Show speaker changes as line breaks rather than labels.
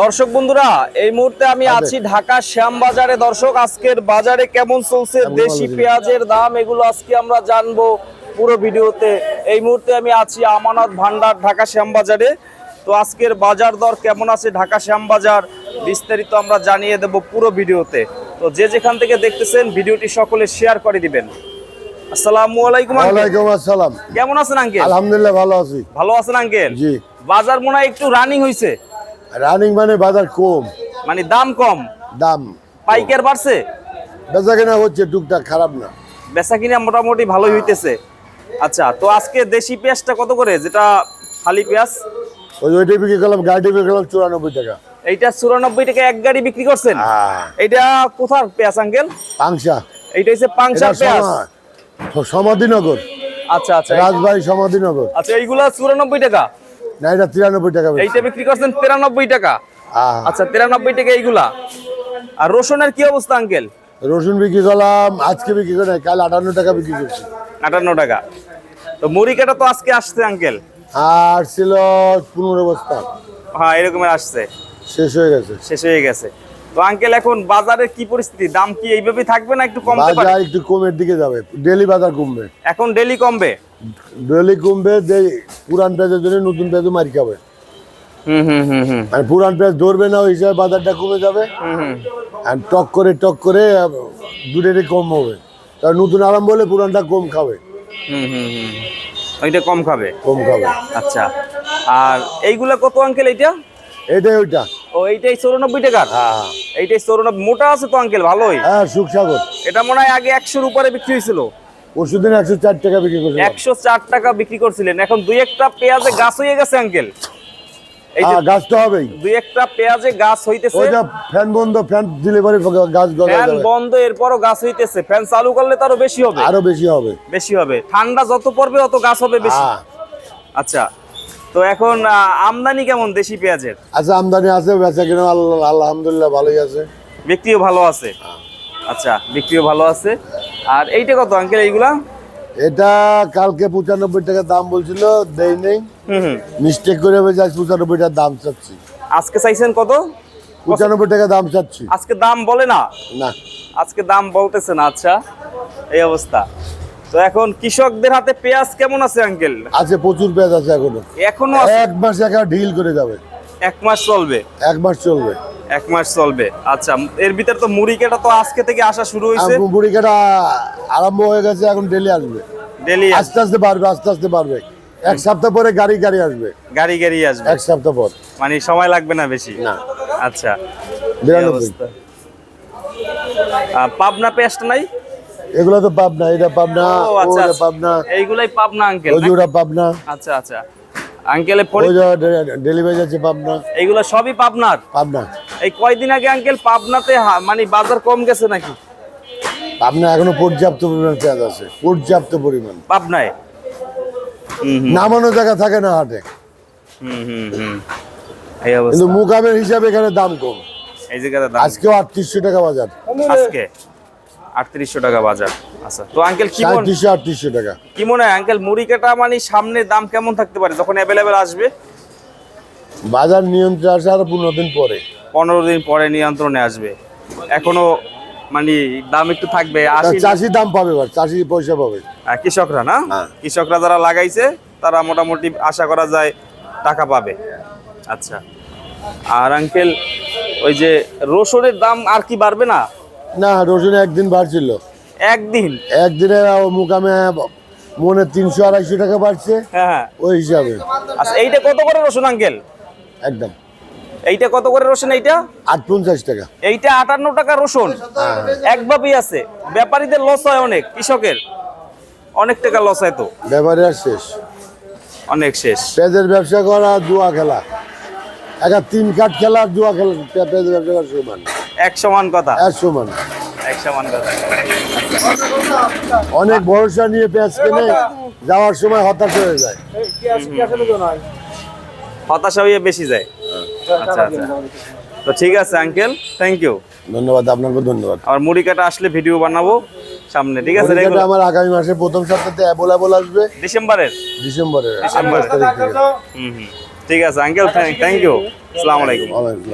দর্শক বন্ধুরা এই মুহূর্তে আমি আছি ঢাকা শ্যামবাজারে। দর্শক আজকের বাজারে কেমন চলছে? দেশি পেঁয়াজের দাম এগুলো আজকে আমরা জানব পুরো ভিডিওতে। এই মুহূর্তে আমি আছি আমানত ভান্ডার ঢাকা শ্যামবাজারে। তো আজকের বাজার দর কেমন আছে ঢাকা শ্যামবাজার? বিস্তারিত আমরা জানিয়ে দেব পুরো ভিডিওতে। তো যে যেখান থেকে দেখতেছেন ভিডিওটি সকলে শেয়ার করে দিবেন। আসসালামু আলাইকুম
ওয়ালাইকুম আসসালাম।
কেমন আছেন আঙ্কেল?
আলহামদুলিল্লাহ ভালো আছি।
ভালো আছেন আঙ্কেল?
জি।
বাজার মনে হয় একটু রানিং হয়েছে
রানিং মানে বাজার কম।
মানে দাম কম।
দাম
পাইকার বাড়ছে?
বেচা কেনা হচ্ছে টুকটাক খারাপ না।
বেচা কিনা মোটামুটি ভালোই হইতেছে। আচ্ছা তো আজকে দেশি পেঁয়াজটা কত করে? যেটা খালি পেঁয়াজ?
ওই ওইটা বিক্রি করলাম গাড়ি বিক্রি করলাম চুরানব্বই টাকা।
এইটা চুরানব্বই টাকা এক গাড়ি বিক্রি করছেন?
হ্যাঁ।
এইটা কোথার পেঁয়াজ আঙ্কেল?
পাংশা।
এইটা হচ্ছে
এটা
পাংশার পেঁয়াজ।
সমা- সমাধিনগর।
আচ্ছা আচ্ছা।
রাজবাড়ি সমাধিনগর।
আচ্ছা এইগুলা চুরানব্বই টাকা।
না এটা তিরানব্বই টাকা
এইটা বিক্রি করছেন তিরানব্বই টাকা। আচ্ছা তিরানব্বই টাকা এইগুলা। আর রসুনের কি অবস্থা আঙ্কেল?
রসুন বিক্রি করলাম আজকে বিক্রি করে কাল আটান্ন টাকা বিক্রি করছি।
আটান্ন টাকা। তো মুড়ি কাটা তো আজকে আসছে আঙ্কেল।
আর ছিল পনেরো বস্তা।
হ্যাঁ এরকমের আসছে।
শেষ হয়ে গেছে।
শেষ হয়ে গেছে। তো আঙ্কেল এখন বাজারের কি পরিস্থিতি? দাম কি এইভাবেই থাকবে না একটু কমতে পারে?
বাজার একটু কমের দিকে যাবে ডেলি বাজার কমবে।
এখন ডেলি কমবে?
ডেলি কমবে যে পুরান পেঁয়াজের জন্য নতুন পেঁয়াজও মারি খাবে। মানে পুরান পেঁয়াজ ধরবে না ওই হিসাবে বাজারটা কমে যাবে। আর টক করে টক করে দুটোরই কম হবে। তার নতুন আরাম বলে পুরানটা কম খাবে।
হুম হুম হুম। ওইটা কম খাবে?
কম খাবে।
আচ্ছা। আর এইগুলা কত আঙ্কেল এইটা?
এটাই ওইটা।
ও এইটাই চৌরানব্বই টাকার
হ্যাঁ।
এইটাই চৌরানব্বই। মোটা আছে তো আঙ্কেল ভালোই।
হ্যাঁ সুখসাগর।
এটা মনে হয় আগে একশোর উপরে বিক্রি হয়েছিল।
পরশু দিন একশো চার টাকা বিক্রি করছে
একশো চার টাকা বিক্রি করছিলেন। এখন দুই একটা পেঁয়াজে গাছ হয়ে গেছে আঙ্কেল।
হ্যাঁ গাছ তো হবেই।
দুই একটা পেঁয়াজে গাছ হইতেছে।
ওইটা ফ্যান বন্ধ ফ্যান দিলে পরে গাছ
ফ্যান বন্ধ এরপরও গাছ হইতেছে। ফ্যান চালু করলে তো আরও বেশি হবে।
আরও বেশি হবে।
বেশি হবে। ঠান্ডা যত পড়বে অত গাছ হবে বেশি।
হ্যাঁ।
আচ্ছা তো এখন আমদানি কেমন দেশি পেঁয়াজের?
আচ্ছা আমদানি আছে বেচা কিনা আলহামদুলিল্লাহ ভালোই আছে।
বিক্রিও ভালো আছে। আচ্ছা বিক্রিও ভালো আছে। আর এইটা কত আঙ্কেল এইগুলা?
এটা কালকে পঁচানব্বই টাকা দাম বলছিল দেই নেই। মিস্টেক করে যাই পঁচানব্বই টাকা দাম চাচ্ছি।
আজকে চাইছেন কত?
পঁচানব্বই টাকা দাম চাচ্ছি।
আজকে দাম বলে না?
না।
আজকে দাম বলতেছে না আচ্ছা। এই অবস্থা। তো এখন কৃষকদের হাতে পেঁয়াজ কেমন আছে আঙ্কেল?
আছে প্রচুর পেঁয়াজ আছে
এখনও। এখনও
এক মাস একা ঢিল করে যাবে।
এক মাস চলবে?
এক মাস চলবে।
এক মাস চলবে। আচ্ছা এর ভিতর তো মুড়ি কেটা তো আজকে থেকে আসা শুরু হয়েছে
বুড়ি কাটা আরম্ভ হয়ে গেছে এখন ডেলি আসবে।
ডেলি
আস্তে আস্তে বাড়বে আস্তে আস্তে বাড়বে। এক সপ্তাহ পরে গাড়ি গাড়ি আসবে।
গাড়ি গাড়ি আসবে।
এক সপ্তাহ পর।
মানে সময় লাগবে না বেশি?
না।
আচ্ছা। পাবনা পেস্ট নাই?
এগুলো তো পাবনা এটা পাবনা
ও আচ্ছা
ওটা
আচ্ছা।
পাবনা
এইগুলাই পাবনা আঙ্কেল
ওটা পাবনা।
আচ্ছা আচ্ছা।
যে ডেলিভারি যাচ্ছে পাবনা।
এইগুলো সবই পাবনার?
পাবনা।
এই কয়দিন আগে আঙ্কেল পাবনাতে মানে বাজার কম গেছে নাকি?
পাবনা এখনও পর্যাপ্ত পরিমাণ পেঁয়াজ আছে। পর্যাপ্ত পরিমাণ।
পাবনায়?
নামানো জায়গা থাকে না হাটে। কিন্তু মুকামের হিসাবে এখানে দাম কম। আজকেও আটত্রিশশো টাকা বাজার।
আজকে? আটত্রিশশো টাকা বাজার। আচ্ছা তো আঙ্কেল কি মনে
আটত্রিশশো টাকা।
কি মনে হয় আঙ্কেল মুড়ি কাটা মানে সামনে দাম কেমন থাকতে পারে যখন অ্যাভেলেবেল আসবে?
বাজার নিয়ন্ত্রণে আসে আরও পনেরো দিন পরে।
পনেরো দিন পরে নিয়ন্ত্রণে আসবে। এখনও মানে দাম একটু থাকবে
চাষি দাম পাবে চাষি পয়সা পাবে।
আহ, কৃষকরা না?
হ্যাঁ।
কৃষকরা যারা লাগাইছে তারা মোটামুটি আশা করা যায় টাকা পাবে। আচ্ছা। আর আঙ্কেল ওই যে রসুনের দাম আর কি বাড়বে না?
না রসুন একদিন বাড়ছিল।
একদিন?
একদিনে মুকামে মনে তিনশো আড়াইশো টাকা বাড়ছে
হ্যাঁ হ্যাঁ।
ওই হিসাবে।
আচ্ছা এইটা কত করে রসুন আঙ্কেল?
একদম।
এইটা কত করে রসুন এইটা?
আট পঞ্চাশ টাকা।
এইটা আটান্ন টাকা রসুন। একভাবেই আছে। ব্যাপারীদের লস হয় অনেক কৃষকের। অনেক টাকা লস হয় তো।
ব্যাপারে আর শেষ।
অনেক শেষ।
পেঁয়াজের ব্যবসা করা জুয়া খেলা। একটা তিন কাঠ খেলা জুয়া খেলা পেঁয়াজের ব্যবসা করা সমান।
এক সমান কথা।
এক সমান।
এক সমান কথা।
অনেক ভরসা নিয়ে পেঁয়াজ কিনে যাওয়ার সময় হতাশ হয়ে যায়।
হতাশা হয়ে বেশি যায়। আচ্ছা আচ্ছা। তো ঠিক আছে আঙ্কেল থ্যাংক ইউ
ধন্যবাদ আপনাকে ধন্যবাদ।
আর মুড়ি কাটা আসলে ভিডিও বানাবো সামনে ঠিক আছে?
আমার আগামী মাসে প্রথম সপ্তাহে অ্যাভেলেবল আসবে।
ডিসেম্বরের?
ডিসেম্বরের
ডিসেম্বরে। হুম হুম। ঠিক আছে আঙ্কেল থ্যাংক ইউ আসসালামু আলাইকুম।
ওয়ালাইকুম